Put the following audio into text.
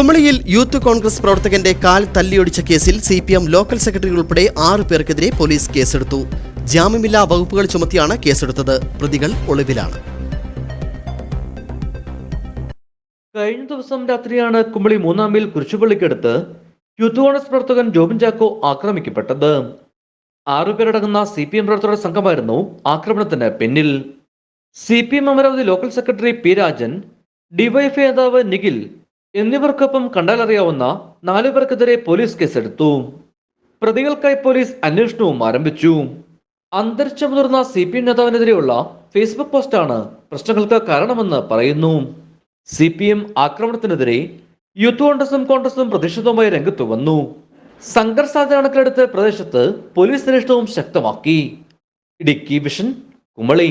കുമളിയിൽ youth Congress പ്രവർത്തകന്റെ കാൽ തല്ലിയൊടിച്ച കേസിൽ C P M local secretary ഉൾപ്പെടെ ആറു പേർക്കെതിരെ പോലീസ് കേസെടുത്തു. ജാമ്യമില്ലാ വകുപ്പുകൾ ചുമത്തിയാണ് കേസെടുത്തത്. പ്രതികൾ ഒളിവിലാണ്. കഴിഞ്ഞ ദിവസം രാത്രിയാണ് കുമളി മൂന്നാം മീൽ കുരിശുപള്ളിക്കടുത്ത് യൂത്ത് കോൺഗ്രസ് പ്രവർത്തകൻ ജോബിൻ ചാക്കോ ആക്രമിക്കപ്പെട്ടത്. ആറുപേരടങ്ങുന്ന സി പി എം പ്രവർത്തകരുടെ സംഘമായിരുന്നു ആക്രമണത്തിന് പിന്നിൽ. C P M Amaravathi local secretary P Rajan DYFI നേതാവ് നിഖിൽ എന്നിവർക്കൊപ്പം കണ്ടാലറിയാവുന്ന നാലുപേർക്കെതിരെ പോലീസ് കേസെടുത്തു. പ്രതികൾക്കായി പോലീസ് അന്വേഷണവും ആരംഭിച്ചു. അന്തരിച്ച മുതിർന്ന സി പി എം നേതാവിനെതിരെയുള്ള ഫേസ്ബുക്ക് പോസ്റ്റാണ് പ്രശ്നങ്ങൾക്ക് കാരണമെന്ന് പറയുന്നു. സി പി എം ആക്രമണത്തിനെതിരെ യൂത്ത് കോൺഗ്രസും കോൺഗ്രസും പ്രതിഷേധവുമായി രംഗത്ത് വന്നു. സംഘർഷ കണക്കിലെടുത്ത് പ്രദേശത്ത് പോലീസ് നിരീക്ഷണവും ശക്തമാക്കി. ഇടുക്കി വിഷൻ കുമളി.